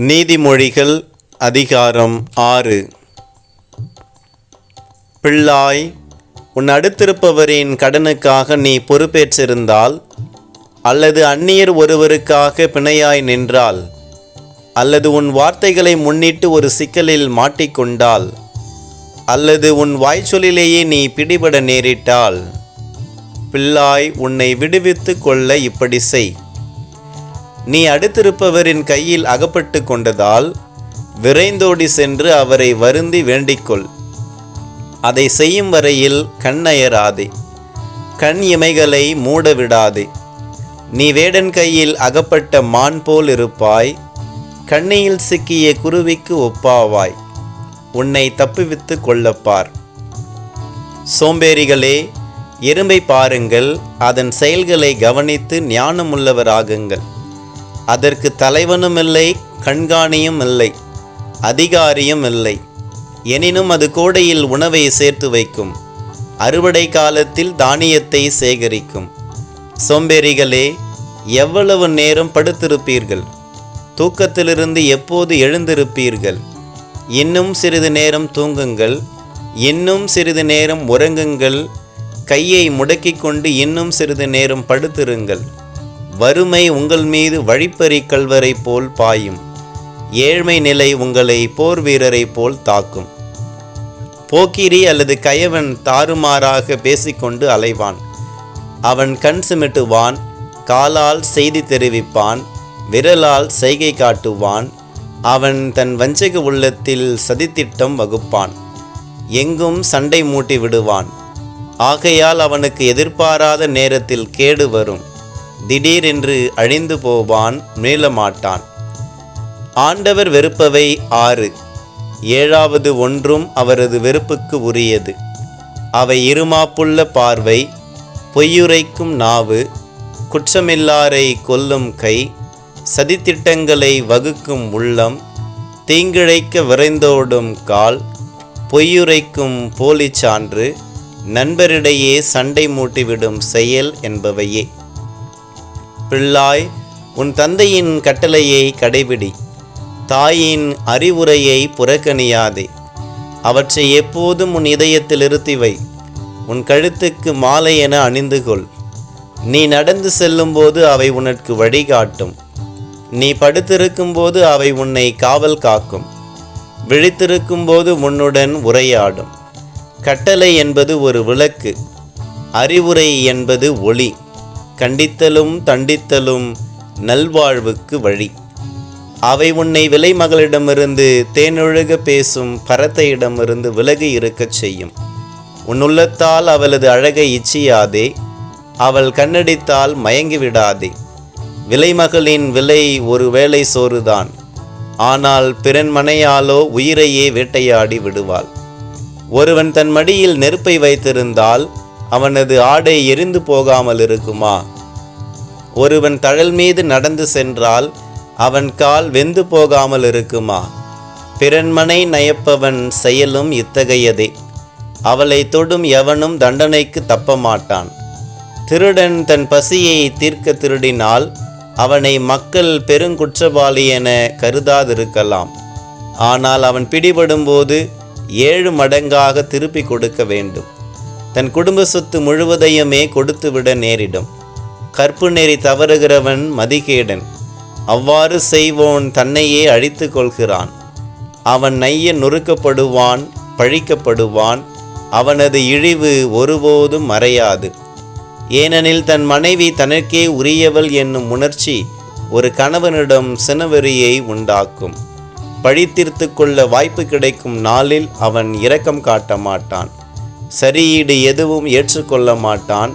நீதிமொழிகள் அதிகாரம் ஆறு. பிள்ளாய் உன் அடுத்திருப்பவரின் கடனுக்காக நீ பொறுப்பேற்றிருந்தால் அல்லது அந்நியர் ஒருவருக்காக பிணையாய் நின்றால் அல்லது உன் வார்த்தைகளை முன்னிட்டு ஒரு சிக்கலில் மாட்டிக்கொண்டால் அல்லது உன் வாய்ச்சொல்லிலேயே நீ பிடிபட நேரிட்டால் பிள்ளாய் உன்னை விடுவித்து கொள்ள இப்படி செய். நீ அடுத்திருப்பவரின் கையில் அகப்பட்டு கொண்டதால் விரைந்தோடி சென்று அவரை வருந்தி வேண்டிக்கொள். அதை செய்யும் வரையில் கண்ணயராதே கண் இமைகளை மூட விடாதே. நீ வேடன் கையில் அகப்பட்ட மான் போல் இருப்பாய். கண்ணியில் சிக்கிய குருவிக்கு ஒப்பாவாய். உன்னை தப்புவித்து கொள்ளப்பார். சோம்பேறிகளே எறும்பை பாருங்கள். அதன் செயல்களை கவனித்து ஞானமுள்ளவராகுங்கள். அதற்கு தலைவனும் இல்லை கண்காணியும் இல்லை அதிகாரியும் இல்லை. எனினும் அது கோடையில் உணவை சேர்த்து வைக்கும். அறுவடை காலத்தில் தானியத்தை சேகரிக்கும். சோம்பேறிகளே எவ்வளவு நேரம் படுத்திருப்பீர்கள்? தூக்கத்திலிருந்து எப்போது எழுந்திருப்பீர்கள்? இன்னும் சிறிது நேரம் தூங்குங்கள் இன்னும் சிறிது நேரம் உறங்குங்கள் கையை முடக்கிக் கொண்டு இன்னும் சிறிது நேரம் படுத்திருங்கள். வறுமை உங்கள் மீது வழிப்பறி கல்வரை போல் பாயும். ஏழ்மை நிலை உங்களை போர் வீரரைப் போல் தாக்கும். போக்கிரி அல்லது கயவன் தாறுமாறாக பேசிக்கொண்டு அலைவான். அவன் கண் சிமிட்டுவான் காலால் செய்தி தெரிவிப்பான் விரலால் செய்கை காட்டுவான் அவன் தன் வஞ்சக உள்ளத்தில் சதித்திட்டம் வகுப்பான். எங்கும் சண்டை மூட்டி விடுவான். ஆகையால் அவனுக்கு எதிர்பாராத நேரத்தில் கேடு வரும். திடீரென்று அழிந்து போவான் மீளமாட்டான். ஆண்டவர் வெறுப்பவை ஆறு. ஏழாவது ஒன்றும் அவரது வெறுப்புக்கு உரியது. அவை இருமாப்புள்ள பார்வை பொய்யுரைக்கும் நாவு குற்றமில்லாரை கொல்லும் கை சதித்திட்டங்களை வகுக்கும் உள்ளம் தீங்கிழைக்க விரைந்தோடும் கால் பொய்யுரைக்கும் போலி சான்று நண்பரிடையே சண்டை மூட்டிவிடும் செயல் என்பவையே. பிள்ளாய் உன் தந்தையின் கட்டளையை கடைபிடி. தாயின் அறிவுரையை புறக்கணியாதே. அவற்றை எப்போதும் உன் இதயத்தில் இருத்தி வை. உன் கழுத்துக்கு மாலை என அணிந்து கொள். நீ நடந்து செல்லும்போது அவை உனக்கு வழிகாட்டும். நீ படுத்திருக்கும்போது அவை உன்னை காவல் காக்கும். விழித்திருக்கும்போது உன்னுடன் உரையாடும். கட்டளை என்பது ஒரு விளக்கு. அறிவுரை என்பது ஒளி. கண்டித்தலும் தண்டித்தலும் நல்வாழ்வுக்கு வழி. அவை உன்னை விலைமகளிடமிருந்து தேனொழுக பேசும் பரத்தையிடமிருந்து விலகி இருக்கச் செய்யும். உன்னுள்ளத்தால் அவளது அழகை இச்சியாதே அவள் கண்ணடித்தால் மயங்கிவிடாதே விலைமகளின் விலை ஒரு வேளை சோறுதான் ஆனால் பிறன் மனையாலோ உயிரையே வேட்டையாடி விடுவாள். ஒருவன் தன் மடியில் நெருப்பை வைத்திருந்தால் அவனது ஆடை எரிந்து போகாமல் இருக்குமா? ஒருவன் தழல் மீது நடந்து சென்றால் அவன் கால் வெந்து போகாமல் இருக்குமா? பிறன்மனை நயப்பவன் செயலும் இத்தகையதே. அவளை தொடும் எவனும் தண்டனைக்கு தப்ப மாட்டான் திருடன் தன் பசியை தீர்க்க திருடினால் அவனை மக்கள் பெருங்குற்றவாளி என கருதாதிருக்கலாம். ஆனால் அவன் பிடிபடும்போது ஏழு மடங்காக திருப்பி கொடுக்க வேண்டும். தன் குடும்ப சொத்து முழுவதையுமே கொடுத்துவிட நேரிடும். கற்பு நெறி தவறுகிறவன் மதிகேடன். அவ்வாறு செய்வோன் தன்னையே அழித்து கொள்கிறான் அவன் நைய நொறுக்கப்படுவான் பழிக்கப்படுவான். அவனது இழிவு ஒருபோதும் மறையாது. ஏனெனில் தன் மனைவி தனக்கே உரியவள் என்னும் உணர்ச்சி ஒரு கணவனிடம் சினவெறியை உண்டாக்கும். பழித்திருத்து கொள்ள வாய்ப்பு கிடைக்கும் நாளில் அவன் இரக்கம் காட்ட மாட்டான். சரியீடு எதுவும் ஏற்றுக்கொள்ள மாட்டான்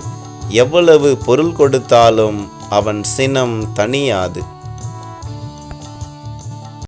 எவ்வளவு பொருள் கொடுத்தாலும் அவன் சினம் தனியாது